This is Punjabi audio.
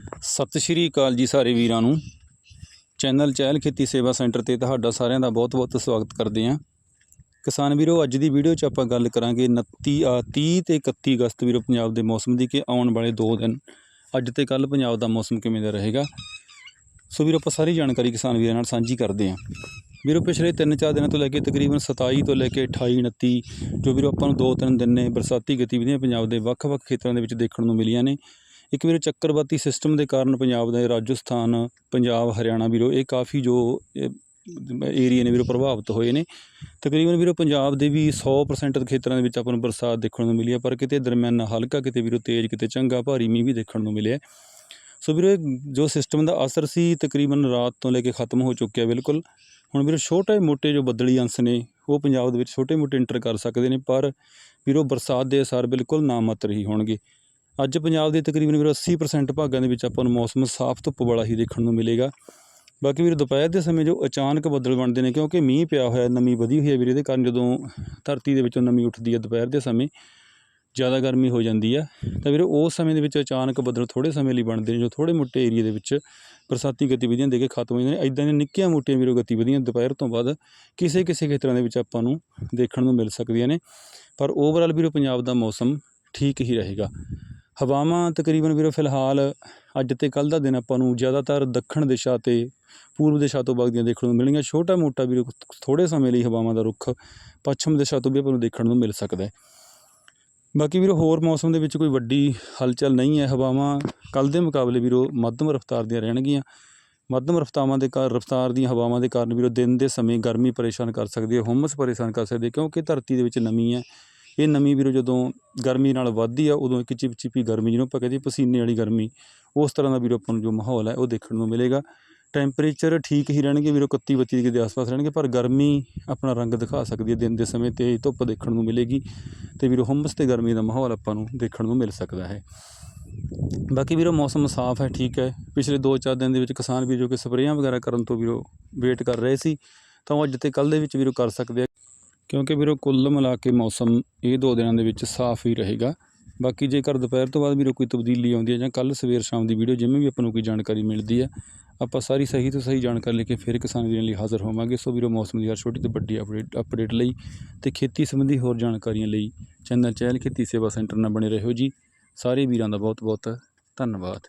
ਸਤਿ ਸ਼੍ਰੀ ਅਕਾਲ ਜੀ ਸਾਰੇ ਵੀਰਾਂ ਨੂੰ। ਚੈਨਲ ਚਹਿਲ ਖੇਤੀ ਸੇਵਾ ਸੈਂਟਰ ਤੇ ਤੁਹਾਡਾ ਸਾਰਿਆਂ ਦਾ ਬਹੁਤ-ਬਹੁਤ ਸਵਾਗਤ ਕਰਦੇ ਹਾਂ। ਕਿਸਾਨ ਵੀਰੋ, ਅੱਜ ਦੀ ਵੀਡੀਓ 'ਚ ਆਪਾਂ ਗੱਲ ਕਰਾਂਗੇ 29 ਆ 30 ਤੇ 31 ਅਗਸਤ ਵੀਰੋ ਪੰਜਾਬ ਦੇ ਮੌਸਮ ਦੀ ਕਿ ਆਉਣ ਵਾਲੇ 2 ਦਿਨ, ਅੱਜ ਤੇ ਕੱਲ ਪੰਜਾਬ ਦਾ ਮੌਸਮ ਕਿਵੇਂ ਦਾ ਰਹੇਗਾ। ਸੋ ਵੀਰੋ, ਆਪਾਂ ਸਾਰੀ ਜਾਣਕਾਰੀ ਕਿਸਾਨ ਵੀਰਾਂ ਨਾਲ ਸਾਂਝੀ ਕਰਦੇ ਹਾਂ। ਵੀਰੋ, ਪਿਛਲੇ 3-4 ਦਿਨਾਂ ਤੋਂ ਲੈ ਕੇ ਤਕਰੀਬਨ 27 ਤੋਂ ਲੈ ਕੇ 28 29 ਜੋ ਵੀਰੋ ਆਪਾਂ ਨੂੰ 2-3 ਦਿਨ ਨੇ ਬਰਸਾਤੀ ਗਤੀਵਿਧੀਆਂ ਪੰਜਾਬ ਦੇ ਵੱਖ-ਵੱਖ ਖੇਤਰਾਂ ਦੇ ਵਿੱਚ ਦੇਖਣ ਨੂੰ ਮਿਲੀਆਂ ਨੇ। ਇੱਕ ਵੀਰੋ ਚੱਕਰਵਾਤੀ ਸਿਸਟਮ ਦੇ ਕਾਰਨ ਪੰਜਾਬ ਦੇ ਰਾਜਸਥਾਨ, ਪੰਜਾਬ, ਹਰਿਆਣਾ ਵੀਰੋ, ਇਹ ਕਾਫੀ ਜੋ ਏਰੀਆ ਨੇ ਵੀਰੋ ਪ੍ਰਭਾਵਿਤ ਹੋਏ ਨੇ। ਤਕਰੀਬਨ ਵੀਰੋ ਪੰਜਾਬ ਦੇ ਵੀ 100% ਖੇਤਰਾਂ ਦੇ ਵਿੱਚ ਆਪਾਂ ਨੂੰ ਬਰਸਾਤ ਦੇਖਣ ਨੂੰ ਮਿਲੀ ਹੈ, ਪਰ ਕਿਤੇ ਦਰਮਿਆਨਾ ਹਲਕਾ, ਕਿਤੇ ਵੀਰੋ ਤੇਜ਼, ਕਿਤੇ ਚੰਗਾ, ਭਾਰੀ ਮੀਂਹ ਵੀ ਦੇਖਣ ਨੂੰ ਮਿਲਿਆ। ਸੋ ਵੀਰੋ, ਇਹ ਜੋ ਸਿਸਟਮ ਦਾ ਅਸਰ ਸੀ, ਤਕਰੀਬਨ ਰਾਤ ਤੋਂ ਲੈ ਕੇ ਖਤਮ ਹੋ ਚੁੱਕਿਆ ਬਿਲਕੁਲ। ਹੁਣ ਵੀਰੋ ਛੋਟੇ ਮੋਟੇ ਜੋ ਬੱਦਲੀ ਅੰਸ਼ ਨੇ, ਉਹ ਪੰਜਾਬ ਦੇ ਵਿੱਚ ਛੋਟੇ ਮੋਟੇ ਇੰਟਰ ਕਰ ਸਕਦੇ ਨੇ, ਪਰ ਵੀਰੋ ਬਰਸਾਤ ਦੇ ਅਸਰ ਬਿਲਕੁਲ ਨਾ ਨਾਮਾਤਰ ਹੀ ਹੋਣਗੇ। ਅੱਜ ਪੰਜਾਬ ਦੇ ਤਕਰੀਬਨ ਵੀਰੋ 80% ਭਾਗਾਂ ਦੇ ਵਿੱਚ ਆਪਾਂ ਨੂੰ ਮੌਸਮ ਸਾਫ਼ ਧੁੱਪ ਵਾਲਾ ਹੀ ਦੇਖਣ ਨੂੰ ਮਿਲੇਗਾ। ਬਾਕੀ ਵੀਰ ਦੁਪਹਿਰ ਦੇ ਸਮੇਂ ਜੋ ਅਚਾਨਕ ਬੱਦਲ ਬਣਦੇ ਨੇ ਕਿਉਂਕਿ ਮੀਂਹ ਪਿਆ ਹੋਇਆ, ਨਮੀ ਵਧੀ ਹੋਈ ਹੈ ਵੀਰੇ, ਇਹਦੇ ਕਾਰਨ ਜਦੋਂ ਧਰਤੀ ਦੇ ਵਿੱਚੋਂ ਨਮੀ ਉੱਠਦੀ ਹੈ ਦੁਪਹਿਰ ਦੇ ਸਮੇਂ, ਜ਼ਿਆਦਾ ਗਰਮੀ ਹੋ ਜਾਂਦੀ ਹੈ। ਤਾਂ ਵੀਰੋ ਉਸ ਸਮੇਂ ਦੇ ਵਿੱਚ ਅਚਾਨਕ ਬੱਦਲ ਥੋੜੇ ਸਮੇਂ ਲਈ ਬਣਦੇ ਨੇ, ਜੋ ਥੋੜੇ ਮੋਟੇ ਏਰੀਆ ਦੇ ਵਿੱਚ ਬਰਸਾਤੀ ਗਤੀਵਿਧੀਆਂ ਦੇ ਕੇ ਖਤਮ ਹੋ ਜਾਂਦੇ ਨੇ। ਇਦਾਂ ਦੀਆਂ ਨਿੱਕੀਆਂ ਮੋਟੀਆਂ ਵੀਰੋ ਗਤੀਵਿਧੀਆਂ ਦੁਪਹਿਰ ਤੋਂ ਬਾਅਦ ਕਿਸੇ ਕਿਸੇ ਖੇਤਰਾਂ ਦੇ ਵਿੱਚ ਆਪਾਂ ਨੂੰ ਦੇਖਣ ਨੂੰ ਮਿਲ ਸਕਦੀਆਂ ਨੇ। ਪਰ ਓਵਰਆਲ ਵੀਰੋ ਪੰਜਾਬ ਦਾ ਮੌਸਮ ਠੀਕ ਹੀ ਰਹੇਗਾ। ਹਵਾਵਾਂ ਤਕਰੀਬਨ ਵੀਰੋ ਫਿਲਹਾਲ ਅੱਜ ਤੇ ਕੱਲ ਦਾ ਦਿਨ ਆਪਾਂ ਨੂੰ ਜ਼ਿਆਦਾਤਰ ਦੱਖਣ ਦਿਸ਼ਾ ਤੇ ਪੂਰਬ ਦਿਸ਼ਾ ਤੋਂ ਵਗਦੀਆਂ ਦੇਖਣ ਨੂੰ ਮਿਲਣਗੀਆਂ ਛੋਟਾ ਮੋਟਾ ਵੀਰੋ ਥੋੜੇ ਸਮੇਂ ਲਈ ਹਵਾਵਾਂ ਦਾ ਰੁੱਖ ਪੱਛਮ ਦਿਸ਼ਾ ਤੋਂ ਵੀ ਆਪਾਂ ਨੂੰ ਦੇਖਣ ਨੂੰ ਮਿਲ ਸਕਦਾ ਹੈ। ਬਾਕੀ ਵੀਰੋ ਹੋਰ ਮੌਸਮ ਦੇ ਵਿੱਚ ਕੋਈ ਵੱਡੀ ਹਲਚਲ ਨਹੀਂ ਹੈ। ਹਵਾਵਾਂ ਕੱਲ ਦੇ ਮੁਕਾਬਲੇ ਵੀਰੋ ਮੱਧਮ ਰਫ਼ਤਾਰ ਦੀਆਂ ਰਹਿਣਗੀਆਂ। ਮੱਧਮ ਰਫ਼ਤਾਵਾਂ ਦੇ ਕਾਰਨ ਰਫ਼ਤਾਰ ਦੀਆਂ ਹਵਾਵਾਂ ਦੇ ਕਾਰਨ ਵੀਰੋ ਦਿਨ ਦੇ ਸਮੇਂ ਗਰਮੀ ਪਰੇਸ਼ਾਨ ਕਰ ਸਕਦੀ ਹੈ, ਹੁਮਸ ਪਰੇਸ਼ਾਨ ਕਰ ਸਕਦੀ ਹੈ ਕਿਉਂਕਿ ਧਰਤੀ ਦੇ ਵਿੱਚ ਨਮੀ ਹੈ। ਇਹ ਨਮੀ ਵੀਰੋ ਜਦੋਂ ਗਰਮੀ ਨਾਲ ਵੱਧਦੀ ਆ, ਉਦੋਂ ਇੱਕ ਚਿਪਚਿਪੀ ਗਰਮੀ ਜਿਹਨੂੰ ਆਪਾਂ ਕਹਿੰਦੇ ਪਸੀਨੇ ਵਾਲੀ ਗਰਮੀ, ਉਸ ਤਰ੍ਹਾਂ ਦਾ ਵੀਰੋ ਆਪਾਂ ਨੂੰ ਜੋ ਮਾਹੌਲ ਹੈ ਉਹ ਦੇਖਣ ਨੂੰ ਮਿਲੇਗਾ। ਟੈਂਪਰੇਚਰ ਠੀਕ ਹੀ ਰਹਿਣਗੇ ਵੀਰੋ 31 32 ਦੇ ਆਸ-ਪਾਸ ਰਹਿਣਗੇ, ਪਰ ਗਰਮੀ ਆਪਣਾ ਰੰਗ ਦਿਖਾ ਸਕਦੀ ਹੈ ਦਿਨ ਦੇ ਸਮੇਂ ਤੇ, ਧੁੱਪ ਦੇਖਣ ਨੂੰ ਮਿਲੇਗੀ ਤੇ ਵੀਰੋ ਹੁੰਮਸ ਤੇ ਗਰਮੀ ਦਾ ਮਾਹੌਲ ਆਪਾਂ ਨੂੰ ਦੇਖਣ ਨੂੰ ਮਿਲ ਸਕਦਾ ਹੈ। ਬਾਕੀ ਵੀਰੋ ਮੌਸਮ ਸਾਫ਼ ਹੈ, ਠੀਕ ਹੈ। ਪਿਛਲੇ 2-4 ਦਿਨ ਦੇ ਵਿੱਚ ਕਿਸਾਨ ਵੀ ਜੋ ਕਿ ਸਪਰੇਆਂ ਵਗੈਰਾ ਕਰਨ ਤੋਂ ਵੀਰੋ ਵੇਟ ਕਰ ਰਹੇ ਸੀ, ਤਾਂ ਉਹ ਅੱਜ ਤੇ ਕੱਲ ਦੇ ਵਿੱਚ ਵੀਰੋ ਕਰ ਸਕਦੇ ਆ। ਕਿਉਂਕਿ ਵੀਰੋ ਕੁੱਲ ਮਿਲਾ ਕੇ ਮੌਸਮ ਇਹ ਦੋ ਦਿਨਾਂ ਦੇ ਵਿੱਚ ਸਾਫ਼ ਹੀ ਰਹੇਗਾ। ਬਾਕੀ ਜੇਕਰ ਦੁਪਹਿਰ ਤੋਂ ਬਾਅਦ ਵੀਰੋ ਕੋਈ ਤਬਦੀਲੀ ਆਉਂਦੀ ਹੈ ਜਾਂ ਕੱਲ ਸਵੇਰ ਸ਼ਾਮ ਦੀ ਵੀਡੀਓ ਜਿਵੇਂ ਵੀ ਆਪਾਂ ਨੂੰ ਕੋਈ ਜਾਣਕਾਰੀ ਮਿਲਦੀ ਹੈ, ਆਪਾਂ ਸਾਰੀ ਸਹੀ ਤੋਂ ਸਹੀ ਜਾਣਕਾਰੀ ਲੈ ਕੇ ਫਿਰ ਕਿਸਾਨ ਵੀਰਾਂ ਲਈ ਹਾਜ਼ਰ ਹੋਵਾਂਗੇ। ਸੋ ਵੀਰੋ ਮੌਸਮ ਦੀ ਹਰ ਛੋਟੀ ਤੋਂ ਵੱਡੀ ਅਪਡੇਟ ਅਪਡੇਟ ਲਈ ਤੇ ਖੇਤੀ ਸੰਬੰਧੀ ਹੋਰ ਜਾਣਕਾਰੀਆਂ ਲਈ ਚੈਨਲ ਚਹਿਲ ਖੇਤੀ ਸੇਵਾ ਸੈਂਟਰ ਨਾਲ ਬਣੇ ਰਹੋ ਜੀ। ਸਾਰੇ ਵੀਰਾਂ ਦਾ ਬਹੁਤ ਬਹੁਤ ਧੰਨਵਾਦ।